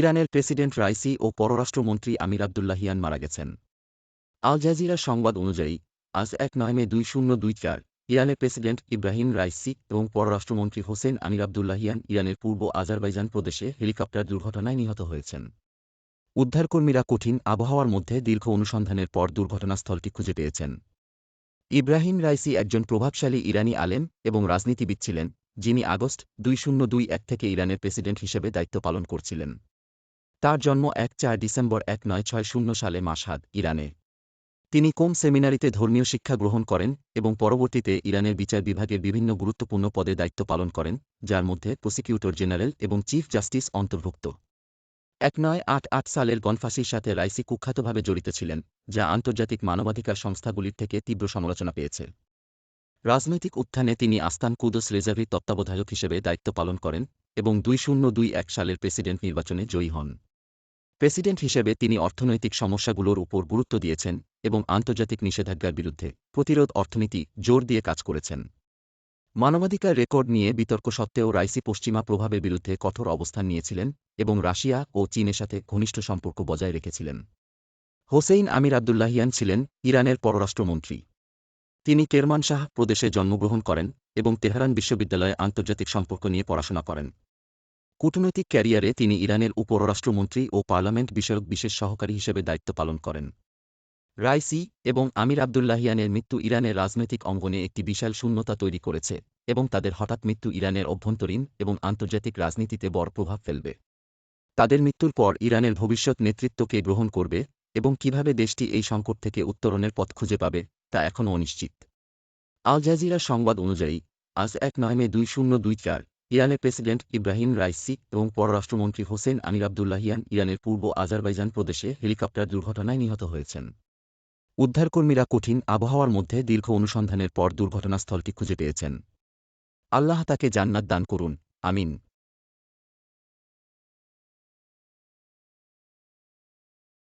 ইরানের president Raisi ও পররাষ্ট্রমন্ত্রী আমির Abdollahian মারা গেছেন। আল জাজিরা সংবাদ অনুযায়ী, আজ এক নয় মে দুই শূন্য দুই চার, ইরানের প্রেসিডেন্ট ইব্রাহিম রাইসি এবং পররাষ্ট্রমন্ত্রী হোসেন আমির আবদুল্লাহিয়ান ইরানের পূর্ব আজারবাইজান প্রদেশে হেলিকপ্টার দুর্ঘটনায় নিহত হয়েছেন। উদ্ধারকর্মীরা কঠিন আবহাওয়ার মধ্যে দীর্ঘ অনুসন্ধানের পর দুর্ঘটনাস্থলটি খুঁজে পেয়েছেন। ইব্রাহিম রাইসি একজন প্রভাবশালী ইরানি আলেম এবং রাজনীতিবিদ ছিলেন, যিনি আগস্ট দুই শূন্য দুই এক থেকে ইরানের প্রেসিডেন্ট হিসেবে দায়িত্ব পালন করছিলেন। তার জন্ম এক চার ডিসেম্বর এক নয় ছয় শূন্য সালে মাসহাদ ইরানে। তিনি কোম সেমিনারিতে ধর্মীয় শিক্ষা গ্রহণ করেন এবং পরবর্তীতে ইরানের বিচার বিভাগের বিভিন্ন গুরুত্বপূর্ণ পদে দায়িত্ব পালন করেন, যার মধ্যে প্রসিকিউটর জেনারেল এবং চিফ জাস্টিস অন্তর্ভুক্ত। এক নয় আট আট সালের গণফাঁসির সাথে রাইসি কুখ্যাতভাবে জড়িত ছিলেন, যা আন্তর্জাতিক মানবাধিকার সংস্থাগুলির থেকে তীব্র সমালোচনা পেয়েছে। রাজনৈতিক উত্থানে তিনি আস্তান কুদস রিজার্ভির তত্ত্বাবধায়ক হিসেবে দায়িত্ব পালন করেন এবং দুই শূন্য দুই এক সালের প্রেসিডেন্ট নির্বাচনে জয়ী হন। প্রেসিডেন্ট হিসেবে তিনি অর্থনৈতিক সমস্যাগুলোর উপর গুরুত্ব দিয়েছেন এবং আন্তর্জাতিক নিষেধাজ্ঞার বিরুদ্ধে প্রতিরোধ অর্থনীতি জোর দিয়ে কাজ করেছেন। মানবাধিকার রেকর্ড নিয়ে বিতর্ক সত্ত্বেও রাইসি পশ্চিমা প্রভাবের বিরুদ্ধে কঠোর অবস্থান নিয়েছিলেন এবং রাশিয়া ও চীনের সাথে ঘনিষ্ঠ সম্পর্ক বজায় রেখেছিলেন। হোসেইন আমির আবদুল্লাহিয়ান ছিলেন ইরানের পররাষ্ট্রমন্ত্রী। তিনি কেরমানশাহ প্রদেশে জন্মগ্রহণ করেন এবং তেহরান বিশ্ববিদ্যালয়ে আন্তর্জাতিক সম্পর্ক নিয়ে পড়াশোনা করেন। কূটনৈতিক ক্যারিয়ারে তিনি ইরানের উপপররাষ্ট্রমন্ত্রী ও পার্লামেন্ট বিষয়ক বিশেষ সহকারী হিসেবে দায়িত্ব পালন করেন। রাইসি এবং আমির আবদুল্লাহিয়ানের মৃত্যু ইরানের রাজনৈতিক অঙ্গনে একটি বিশাল শূন্যতা তৈরি করেছে এবং তাদের হঠাৎ মৃত্যু ইরানের অভ্যন্তরীণ এবং আন্তর্জাতিক রাজনীতিতে বড় প্রভাব ফেলবে। তাদের মৃত্যুর পর ইরানের ভবিষ্যৎ নেতৃত্বকে গ্রহণ করবে এবং কীভাবে দেশটি এই সংকট থেকে উত্তরণের পথ খুঁজে পাবে তা এখনও অনিশ্চিত। আল জাজিরা সংবাদ অনুযায়ী, আজ এক নয় মে দুই শূন্য দুই চার ইরানের প্রেসিডেন্ট ইব্রাহিম রাইসি এবং পররাষ্ট্রমন্ত্রী হোসেন আমির আবদুল্লাহিয়ান ইরানের পূর্ব আজারবাইজান প্রদেশে হেলিকপ্টার দুর্ঘটনায় নিহত হয়েছেন। উদ্ধারকর্মীরা কঠিন আবহাওয়ার মধ্যে দীর্ঘ অনুসন্ধানের পর দুর্ঘটনাস্থলটি খুঁজে পেয়েছেন। আল্লাহ তাকে জান্নাত দান করুন। আমিন।